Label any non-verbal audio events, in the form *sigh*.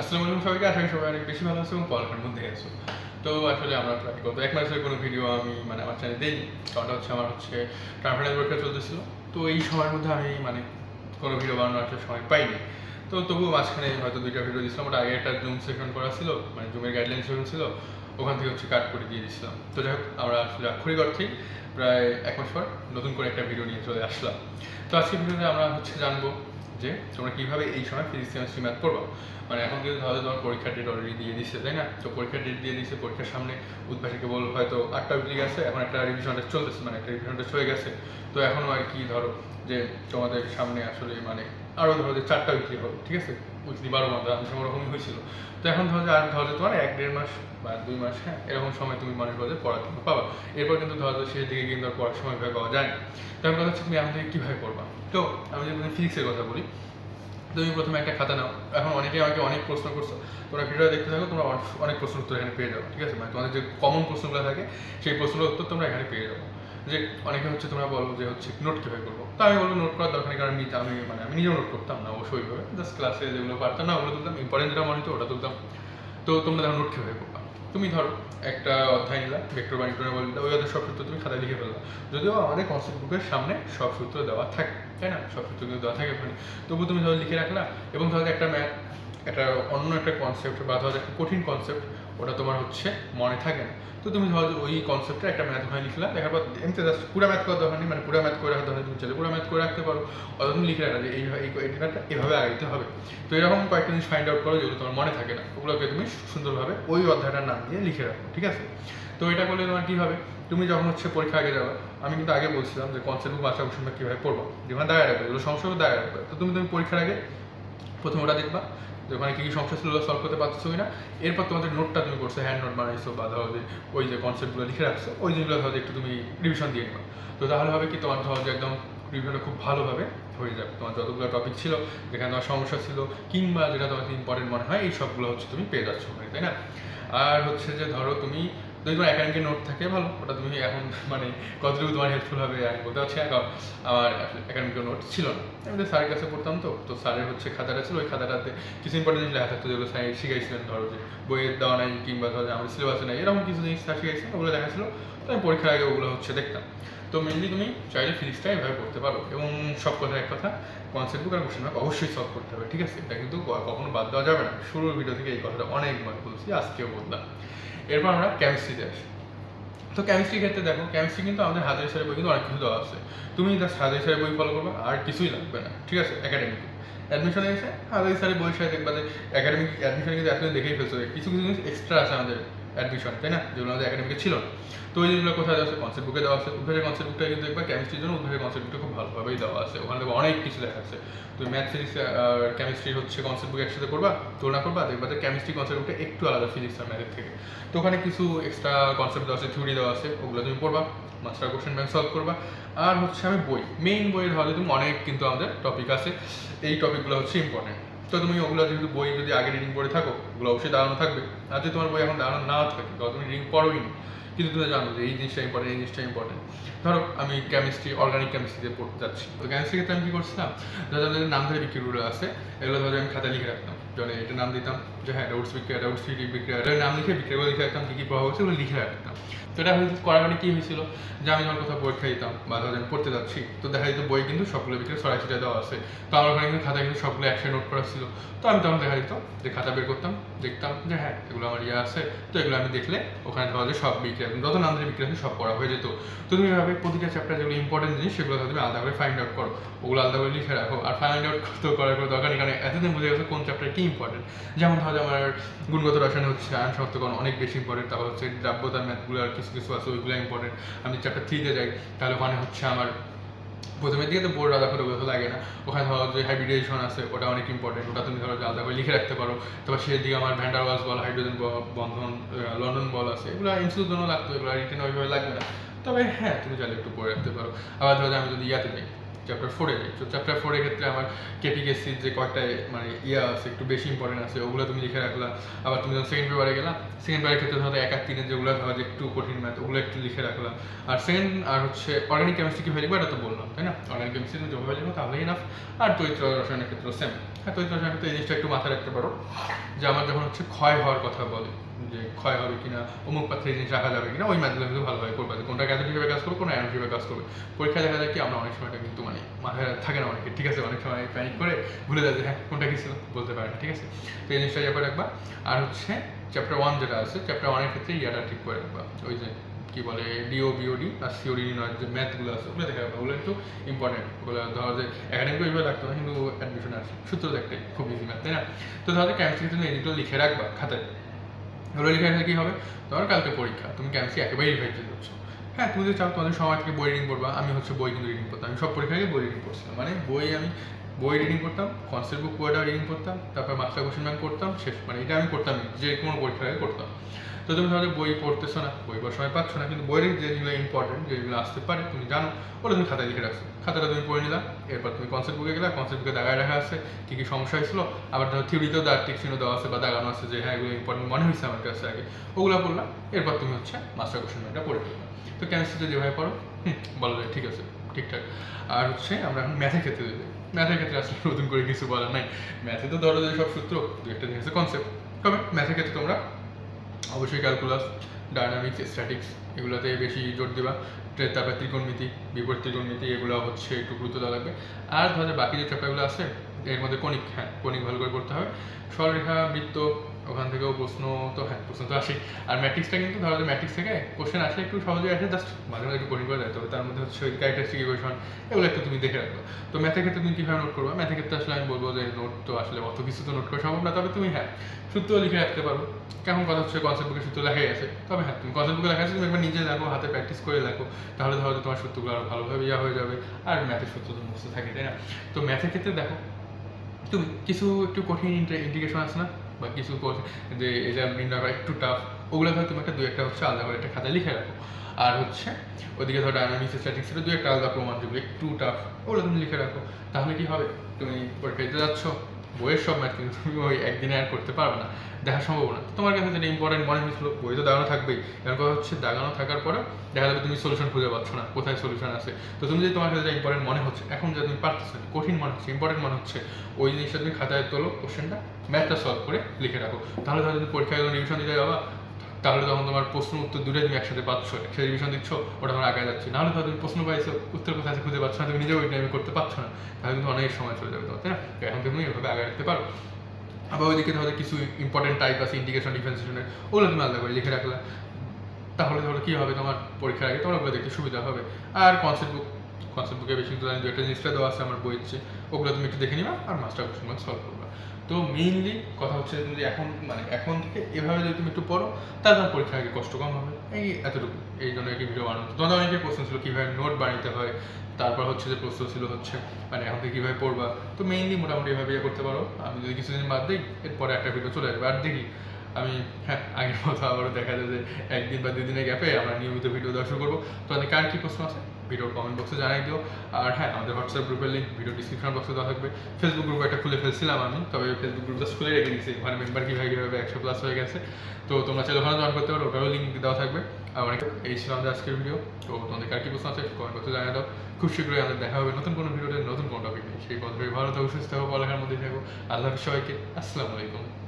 আসসালামু আলাইকুম সবাইকে, আশা করি সবাই অনেক বেশি ভালো আছে এবং পড়ালেখার মধ্যে আছো। তো আসলে আমরা প্রায় গত এক মাসের কোনো ভিডিও আমি মানে আমার চ্যানেলে দিইনি। কারণটা হচ্ছে আমার হচ্ছে ট্রান্সফারেন্স পরীক্ষা চলতেছিল। তো এই সময়ের মধ্যে আমি মানে কোনো ভিডিও বানানোর একটা সময় পাইনি। তো তবুও মাঝখানে হয়তো দুইটা ভিডিও দিয়েছিলাম ওটা আগে একটা জুম সেশন করা ছিল মানে জুমের গাইডলাইন সেশন ছিল। ওখান থেকে হচ্ছে কাট করে দিয়ে দিয়েছিলাম। তো যাই হোক, আমরা আসলে আক্ষরিক অর্থেই প্রায় এক মাস পর নতুন করে একটা ভিডিও নিয়ে চলে আসলাম। তো আজকের ভিডিওতে আমরা হচ্ছে জানব যে তোমরা কীভাবে এই সময় ফিজিক্স কেমিস্ট্রি ম্যাথ করব মানে এখন কিন্তু ধরো তোমার পরীক্ষার ডেট অলরেডি দিয়ে দিচ্ছে তাই না? তো পরীক্ষার ডেট দিয়ে দিচ্ছে পরীক্ষার সামনে উদ্ভাসীকে বলব হয়তো আটটা উইকলি গেছে এখন একটা রিভিশন টেস্ট চলতেছে মানে একটা রিভিশন টেস্ট হয়ে গেছে। তো এখনও আর কি ধরো যে তোমাদের সামনে আসলে মানে আরও ধরো যে চারটা উইকলি হবে, ঠিক আছে? উইকলি বারো মাস আমি সময় ওরকমই হয়েছিল। তো এখন ধরো যে আর ধরো তোমার এক দেড় মাস বা দুই মাস হ্যাঁ এরকম সময় তুমি মনে করো যে পড়ার জন্য পাবা। এরপর কিন্তু ধরো শেষ দিকে কিন্তু পড়ার সময় পাওয়া যায় না। তখন কথা হচ্ছে তুমি এখন থেকে কীভাবে পড়বা? তো আমি যদি ফিজিক্সের কথা বলি, তুমি প্রথমে একটা খাতা নাও। এখন অনেকেই আমাকে অনেক প্রশ্ন করছ। তোমরা ভিডিও দেখতে থাকো, তোমরা অনেক- প্রশ্ন উত্তর এখানে পেয়ে যাবে, ঠিক আছে? মানে তোমাদের যে কমন প্রশ্নগুলো থাকে, সেই প্রশ্নের উত্তর তোমরা এখানে পেয়ে যাব। যে অনেকে হচ্ছে তোমরা বলো যে হচ্ছে নোট কীভাবে করব? তা আমি বলব নোট করার দরকার নেই, কারণ নিতে আমি মানে আমি নিজেও নোট করতাম না অবশ্যই ওইভাবে জাস্ট ক্লাসে যেগুলো পারতাম না, ওগুলো তুলতাম। ইম্পর্টেন্ট যেটা মনে হতো ওটা তুলতাম। তো তোমরা দেখো নোট কীভাবে করবা। তুমি ধরো একটা অধ্যায় নিলা ভেক্টর বা নিউটনের বল ওই অধ্যায় সব সূত্র তুমি খাতায় লিখে ফেললা। যদিও আমাদের কনসেপ্ট বুকের সামনে সব সূত্র দেওয়া থাকে, তাই না? সব সূত্র কিন্তু দেওয়া থাকে ওখানে তবু তুমি ধরো লিখে রাখলা, এবং ধরো একটা ম্যাথ, একটা অন্য একটা কনসেপ্ট বা ধরো একটা কঠিন কনসেপ্ট ওটা তোমার হচ্ছে মনে থাকে না। তো তুমি ধরো ওই কনসেপ্টটা একটা ম্যাথ ওখানে লিখলা, দেখার পর এমনি জাস্ট পুরো ম্যাথ করার দরকার নেই মানে পুরো ম্যাথ করে রাখার দরকার তুমি চাইলে পুরো ম্যাথ করে রাখতে পারো। অথবা তুমি লিখে রাখা যে এই এই এই ম্যাথটা এভাবে আগাইতে হবে। তো এরকম কয়েকটা জিনিস ফাইন্ড আউট করো যেগুলো তোমার মনে থাকে না। ওগুলোকে তুমি সুন্দরভাবে ওই অধ্যায়টার নাম দিয়ে লিখে রাখো, ঠিক আছে? তো এটা করলে তোমার কী হবে? তুমি যখন হচ্ছে পরীক্ষা আগে যাবে, আমি কিন্তু আগে বলছিলাম যে কনসেপ্ট বুক বাচ্চা কীভাবে পড়ব। যেখানে দাঁড়ায় রাখবে, এগুলো সমস্যা দাঁড়ায় রাখবে। তো তুমি তুমি পরীক্ষার আগে প্রথম ওটা দেখবা যে ওখানে কী কী সমস্যা ছিল সলভ করতে পারছ কিনা? এরপর তোমাদের নোটটা তুমি করছ হ্যান্ড নোট বানাইছো বা ধরো যে ওই যে কনসেপ্টগুলো লিখে রাখছো, ওই জিনিসগুলো ধরো একটু তুমি রিভিশন দিয়ে নেবা। তো তাহলে হবে কি তোমার ধরো যে একদম রিভিশনটা খুব ভালোভাবে হয়ে যাবে। তোমার যতগুলো টপিক ছিল, যেখানে তোমার সমস্যা ছিল, কিংবা যেটা তোমার ইম্পর্টেন্ট মনে হয়, এই সবগুলো হচ্ছে তুমি পেয়ে যাচ্ছ তাই না? আর হচ্ছে যে ধরো তুমি যদি তোমার একাডেমিক নোট থাকে, ভালো। ওটা তুমি এখন *laughs* মানে কতটুকু তোমার হেল্পফুল হবে আমি বলতে পারছি না কারণ আমার একাডেমিক নোট ছিল না। আমি তো স্যারের কাছে পড়তাম তো। তো স্যারের হচ্ছে খাতাটা ছিল, ওই খাতাটাতে কিছু ইম্পর্টেন্ট জিনিস লেখা থাকতো যেগুলো স্যার শিখাইছিলেন, ধরো যে বইয়ের দেওয়া নাই কিংবা ধরো যে আমার সিলেবাসে নাই, এরকম কিছু জিনিস স্যার শিখাইছিলেন, ওগুলো লেখা ছিল। পরীক্ষার আগে ওগুলো হচ্ছে দেখতাম। তো মেনলি তুমি চাইলে ফিজিক্সটা এভাবে করতে পারো এবং সব কথা এক কথা কনসেপ্ট বুক আর কোশ্চেন মার্ক অবশ্যই সলভ করতে হবে, ঠিক আছে? এটা কিন্তু কখনো বাদ দেওয়া যাবে না। শুরুর ভিডিও থেকে এই কথাটা অনেকবার বলছি, আজকেও বললাম। এরপর আমরা কেমিস্ট্রিতে আসি। তো কেমিস্ট্রির ক্ষেত্রে দেখো কেমিস্ট্রি কিন্তু আমাদের হাজারি স্যারের বই কিন্তু অনেক কিছু দেওয়া আছে। তুমি জাস্ট হাজারি স্যারের বই ফলো করবে, আর কিছুই লাগবে না, ঠিক আছে? একাডেমিক অ্যাডমিশনে এসে হাজারি স্যারের বই সাথে দেখবা একাডেমিক অ্যাডমিশনে কিন্তু এতদিন দেখেই ফেলছো, কিছু কিছু জিনিস এক্সট্রা আছে আমাদের অ্যাডমিশন তাই না? যেগুলো আমাদের একাডেমিকে ছিল। তো ওই জিনিসগুলো কোথায় দেওয়া আছে? কনসেপ্ট বুকে দেওয়া আছে। উদ্ভাসের কনসেপ্ট বুকটা কিন্তু দেখবা কেমিস্ট্রির জন্য উদ্ভাসের কনসেপ্ট বুকটা খুব ভালোভাবেই দেওয়া আছে। ওখানে দেখবা অনেক কিছু দেখা আছে। তুমি ম্যাথ ফিজিক্স কেমিস্ট্রি হচ্ছে কনসেপ্ট বুক একসাথে করবা, তুলনা করবা, দেখবা যে কেমিস্ট্রি কনসেপ্ট বুকটা একটু আলাদা ফিজিক্স আর ম্যাথের থেকে। তো ওখানে কিছু এক্সট্রা কনসেপ্ট দেওয়া আছে থিওরি দেওয়া আছে, ওগুলো তুমি পড়বা মাস্টার কোশ্চেন ব্যাংক সলভ করবা। আর হচ্ছে আমি বই মেইন বইয়ের হলে তুমি অনেক কিন্তু আমাদের টপিক আছে। এই টপিকগুলো হচ্ছে ইম্পর্টেন্ট তো তুমি ওগুলো যেহেতু বই যদি আগে রিডিং পড়ে থাকো, ওগুলো অবশ্যই দাঁড়ানো থাকবে। আর যদি তোমার বই এখন দাঁড়ানো না থাকে তাহলে তুমি রিডিং পড়োই নি কিন্তু তুমি জানো যে এই জিনিসটা ইম্পর্টেন্ট এই জিনিসটা ইম্পর্টেন্ট ধরো, আমি কেমিস্ট্রি অর্গানিক কেমিস্ট্রিতে পড়তে যাচ্ছি। তো কেমিস্ট্রি ক্ষেত্রে আমি কী করছিলাম? যারা যাদের নাম ধরে বিক্রিগুলো আছে, এগুলো ধরে আমি খাতায় লিখে রাখতাম। যেমন এটা নাম দিতাম, যে হ্যাঁ ডাউটস বিক্রিয়া ডাউটস ফ্রি বিক্রিয়া নাম লিখে বিক্রিয়াগুলো লিখে রাখতাম, কী কী প্রভাব হচ্ছে ওগুলো লিখে রাখতাম। তো এটা করার মানে কী হয়েছিল? যে আমি যখন কোথাও পরীক্ষা দিতাম বা ধরো আমি পড়তে যাচ্ছি, তো দেখা যেত বই কিন্তু সবগুলো বিক্রি ছড়াই ছিটা দেওয়া আছে। তো আমার ওখানে কিন্তু খাতা কিন্তু সবগুলো একসাথে নোট করা ছিল। তো আমি তখন দেখা যেত যে খাতা বের করতাম, দেখতাম যে হ্যাঁ এগুলো আমার ইয়ে আছে। তো এগুলো আমি দেখলে ওখানে ধরা যায় সব বিক্রি যত নাম ধরে বিক্রি আছে সব পড়া হয়ে যেত। তো তুমি এভাবে প্রতিটা চ্যাপ্টার যেগুলো ইম্পর্টেন্ট জিনিস, সেগুলো তুমি আলাদা করে ফাইন্ড আউট করো। ওগুলো আলাদা করে লিখে রাখো। আর ফাইন্ড আউট তো করার কোনো দরকার কারণ এতদিন বুঝে গেছে কোন চ্যাপ্টার কি ইম্পর্টেন্ট যেমন ধরো আমার গুণগত রসায়ন হচ্ছে, আয়ন শক্তকরণ অনেক বেশি ইম্পর্টেন্ট তারপর হচ্ছে দ্রাব্যতার ম্যাথগুলো আর কিছু কিছু আছে ওইগুলো ইম্পর্টেন্ট আমি চ্যাপ্টার থ্রিতে যাই, তাহলে ওখানে হচ্ছে আমার প্রথমের দিকে তো বোর্ড আলাদা করে বোঝা লাগে না। ওখানে ধরো যে হাইব্রিডেশন আছে, ওটা অনেক ইম্পর্টেন্ট ওটা তুমি ধরো যে আলাদা করে লিখে রাখতে পারো। তারপর সেই দিকে আমার ভ্যান্ডার ওয়াস বল হাইড্রোজেন বন্ধন লন্ডন বল আছে। এগুলো এমসিউর জন্য লাগতো, এগুলো রিটেন ওইভাবে লাগবে না। তবে হ্যাঁ তুমি চাইলে একটু পড়ে রাখতে পারো। আবার ধরো আমি যদি ইয়াতে যাই চ্যাপ্টার ফোরে যাই। তো চ্যাপ্টার ফোরের ক্ষেত্রে আমার কেপিকেসির যে কয়েকটা মানে ইয়া আছে, একটু বেশি ইম্পর্টেন্ট আছে, ওগুলো তুমি লিখে রাখলা। আবার তুমি যখন সেকেন্ড পেপারে গেলা সেকেন্ড পেপারের ক্ষেত্রে ধরো এক আর তিনের যেগুলো ধরো যে একটু কঠিন ম্যাথ ওগুলো একটু লিখে রাখলাম আর সেকেন্ড আর হচ্ছে অর্গানিক কেমিস্ট্রি কীভাবে লিখব, এটা তো বললাম, তাই না? অর্গানিক কেমিস্ট্রি তুমি যেভাবে লিখব তাহলেই এনাফ আর তৈত্র রসায়নের ক্ষেত্রে সেম হ্যাঁ তৈত্র রসায়নের ক্ষেত্রে এই জিনিসটা একটু মাথায় রাখতে পারো, যে আমার যখন হচ্ছে ক্ষয় হওয়ার কথা বলে যে ক্ষয় হবে কিনা অমুক পাত্রে এই জিনিস রাখা যাবে কিনা, ওই ম্যাথগুলো কিন্তু ভালোভাবে করবে যে কোনটা গ্যাজেট হিসেবে কাজ করবে, কোনটা অ্যানো হিসেবে কাজ করবে। পরীক্ষা দেখা যায় কি, আমরা অনেক সময়টা কিন্তু মানে মাথায় থাকে না অনেকে, ঠিক আছে? অনেক সময় প্যানিক করে, ভুলে যায় যে হ্যাঁ কোনটা কি ছিল বলতে পারে ঠিক আছে? তো এই জিনিসটা ব্যাপারে রাখবা আর হচ্ছে চ্যাপ্টার ওয়ান যেটা আছে চ্যাপ্টার ওয়ানের ক্ষেত্রে ইয়াটা ঠিক করে রাখবা ওই যে কি বলে ডিও বিওডি আর সিওডি নয় যে ম্যাথগুলো আছে, ওগুলো দেখা যাবে, ওগুলো একটু ইম্পর্টেন্ট ওগুলো ধরো যে একাডেমিক ওইভাবে লাগতো না, কিন্তু অ্যাডমিশন আছে সূত্র তো একটাই খুব ইজি ম্যাথ তাই না? তো ধরো কেমিস্ট্রি তুমি এইগুলো লিখে রাখবা খাতায়। ওগুলো লিখে রাখলে কী হবে? তোমার কালকে পরীক্ষা, তুমি কেমিস্ট্রি একেবারেই রিভাইজ করছ? হ্যাঁ তুমি যদি চাও তোমাদের সময় থেকে বই রিডিং পড়বা, আমি হচ্ছে বই কিন্তু রিডিং করতাম আমি সব পরীক্ষাকে বই রিডিং করছিলাম মানে বই আমি বই রিডিং করতাম কনসেপ্ট বুক বইটা রিডিং করতাম, তারপর মাস্টার কোশ্চেন ব্যাংক করতাম, শেষ মানে এটা আমি করতাম যে কোনো পরীক্ষার আগে করতাম। তো তুমি ধরো বই পড়তেছো না, বই পড়ার সময় পাচ্ছ না, কিন্তু বইয়ের যেগুলো ইম্পর্টেন্ট যেগুলো আসতে পারে, তুমি জানো, ওটা তুমি খাতায় লিখে রাখছো। খাতাটা তুমি পড়ে নিলাম এরপর তুমি কনসেপ্ট বুকে গেলে কনসেপ্ট বুকে দাগায় রাখা আছে, কী কী সমস্যা হয়েছিল, আবার ধরো থিওরিতেও দাগ টিক চিহ্ন দেওয়া আছে বা দাগানো আছে যে হ্যাঁ এগুলো ইম্পর্টেন্ট মনে হয়েছে আমার কাছে আগে, ওগুলো পড়লাম এরপর তুমি হচ্ছে মাস্টার কোশ্চেন ব্যাংকটা পড়ে ফেললাম তো কেমিস্ট্রিতে যেভাবে পড়ো? হুম, বলা, ঠিক আছে, ঠিকঠাক। আর হচ্ছে আমরা এখন ম্যাথের ক্ষেত্রে ম্যাথের ক্ষেত্রে আসলে নতুন করে কিছু বলার নাই। ম্যাথে তো ধরো যে সব সূত্র, দু একটা জিনিসের কনসেপ্ট তবে ম্যাথের ক্ষেত্রে তোমরা অবশ্যই ক্যালকুলাস ডায়নামিক্স স্ট্যাটিক্স এগুলোতে বেশি জোর দেবা। তারপর ত্রিকোণমিতি, বিপরীত ত্রিকোণমিতি, এগুলো হচ্ছে একটু গুরুত্ব দেওয়া লাগবে। আর ধরো বাকি যে চ্যাপ্টারগুলো আছে, এর মধ্যে কণিক হ্যাঁ কণিক ভালো করে পড়তে হবে। সরলরেখা, বৃত্ত ওখান থেকেও প্রশ্ন তো হ্যাঁ প্রশ্ন তো আসেই। আর ম্যাট্রিক্সটা কিন্তু যে ম্যাট্রিক্স থেকে কোশ্চেন আসলে একটু সহজে আসে জাস্ট মাঝে মাঝে একটু কঠিন করে দেয় তবে তার মধ্যে হচ্ছে ওই ক্যারেক্টারিস্টিক ইকুয়েশন এগুলো একটু তুমি দেখে রাখো তো ম্যাথের ক্ষেত্রে তুমি কীভাবে নোট করবে? ম্যাথের ক্ষেত্রে আসলে আমি বলব যে নোট তো আসলে অত কিছু তো নোট করা সম্ভব না। তবে তুমি হ্যাঁ সূত্র লিখে রাখতে পারো। কেমন কথা হচ্ছে কনসেপ্ট বুকে সূত্র লেখাই আছে। তবে হ্যাঁ তুমি কনসেপ্ট বুকে লেখা আছে, তুমি একবার নিজে দেখো, হাতে প্র্যাকটিস করে লেখো তাহলে ধরো তোমার সূত্রগুলো আরও ভালোভাবে ইয়া হয়ে যাবে। আর ম্যাথের সূত্র তো মুখস্থ থাকে তাই না? তো ম্যাথের ক্ষেত্রে দেখো, তুমি কিছু একটু কঠিন ইন্টিগ্রেশন আছে না? বা কিছু কঠিন যে এটা নির্ণয় করা একটু টাফ ওগুলো ধর তুমি একটা দু একটা হচ্ছে আলাদা করে একটা খাতায় লিখে রাখো। আর হচ্ছে ওদিকে ধর ডায়নামিক্স স্ট্যাটিক্সের দু একটা আলাদা প্রমাণ দেবে, একটু টাফ ওগুলো তুমি লিখে রাখো। তাহলে কি হবে? তুমি পরীক্ষা দিতে যাচ্ছ। বইয়ের সব ম্যাথ কিন্তু তুমি ওই একদিনে আর করতে পারবে না, দেখা সম্ভব না। তোমার কাছে যেটা ইম্পর্টেন্ট মনে হয়েছিল, বই তো দাগানো থাকবেই। এর কথা হচ্ছে, দাগানো থাকার পরে দেখা যাবে তুমি সলিউশন খুঁজে পাচ্ছ না, কোথায় সলিউশন আছে। তো তুমি যদি তোমার কাছে যেটা ইম্পর্টেন্ট মনে হচ্ছে, এখন যা তুমি পারতেছো কঠিন মনে হচ্ছে ইম্পর্টেন্ট মনে হচ্ছে, ওই জিনিসটা তুমি খাতায় তোলো কোশ্চেনটা ম্যাথটা সলভ করে লিখে রাখো। তাহলে ধরো যদি পরীক্ষায় রিভিশন দিতে যাবা তাহলে তখন তোমার প্রশ্ন উত্তর দুটোই তুমি একসাথে পাচ্ছ, একসাথে রিভিশন দিচ্ছ, ওটা আমার আগে যাচ্ছে। নাহলে ধরো তুমি প্রশ্ন পাইছো, উত্তর কোথায় আছে খুঁজে পাচ্ছ না, তুমি নিজেও ওই টাইমে করতে পারছ না। তাহলে কিন্তু অনেক সময় চলে যাবে তোমার, তাই না? এখন তুমি এভাবে আগে রাখতে পারো। আবার ওইদিকে ধরো কিছু ইম্পর্টেন্ট টাইপ আছে ইন্ডিকেশন ডিফারেন্সিয়েশনের ওগুলো তুমি আলাদা করে লিখে রাখলে। তাহলে ধরো কী হবে তোমার পরীক্ষার আগে তোমার ওগুলো দেখতে সুবিধা হবে। আর কনসেপ্ট বুক কনসেপ্ট বুকে বেশি কিন্তু জানি দু একটা জিনিসটা দেওয়া আছে আমার বইয়ের চেয়ে। ওগুলো তুমি একটু দেখে নিবা আর মাস্টার কোশ্চেন সলভ করবা। তো মেইনলি কথা হচ্ছে তুমি এখন মানে এখন থেকে এভাবে যদি তুমি একটু পড়ো, তাহলে তোমার পরীক্ষার আগে কষ্ট কম হবে। এই এতটুকু। এই জন্য একটি ভিডিও বানানো তোমাদের অনেকের প্রশ্ন ছিল, কীভাবে নোট বানাতে হয়? তারপর হচ্ছে যে প্রশ্ন ছিল হচ্ছে মানে এখন থেকে কীভাবে পড়বা? তো মেইনলি মোটামুটি এভাবে ইয়ে করতে পারো। আমি যদি কিছুদিন বাদ দিই, এরপরে একটা ভিডিও চলে আসবে। আর দেখি, আমি হ্যাঁ আগের মতো আবারও দেখা যায় যে একদিন বা দুই দিনের গ্যাপে আমরা নিয়মিত ভিডিও শুরু করব। তো আমি কার কী প্রশ্ন আছে? ভিডিওর কমেন্ট বক্সে জানাই দিও। আর হ্যাঁ আমাদের হোয়াটসঅ্যাপ গ্রুপের লিঙ্ক ভিডিও ডিসক্রিপশন বক্সে দেওয়া থাকবে। ফেসবুক গ্রুপ একটা খুলে ফেলছিলাম আমি, তবে ফেসবুক গ্রুপ জাস্ট খুলে রেখে দিয়েছি। মানে মেম্বার কীভাবে কীভাবে একশো প্লাস হয়ে গেছে। তো তোমরা চাইলে ওখানে জয়েন করতে পারো, ওটারও লিঙ্ক দেওয়া থাকবে। আর অনেক, এই ছিল আমাদের আজকের ভিডিও তো তোমাদের কার কী প্রশ্ন আছে কমেন্ট বক্সে জানিয়ে দাও। খুব শীঘ্রই আমাদের দেখা হবে নতুন কোনো ভিডিওতে নতুন কোনো টপিক নেই সেই পদ্ধতি ভালো থাকো, সুস্থ থাকো, পড়ালেখার মধ্যে থাকো। আল্লাহ সবাইকে। আসসালামু আলাইকুম।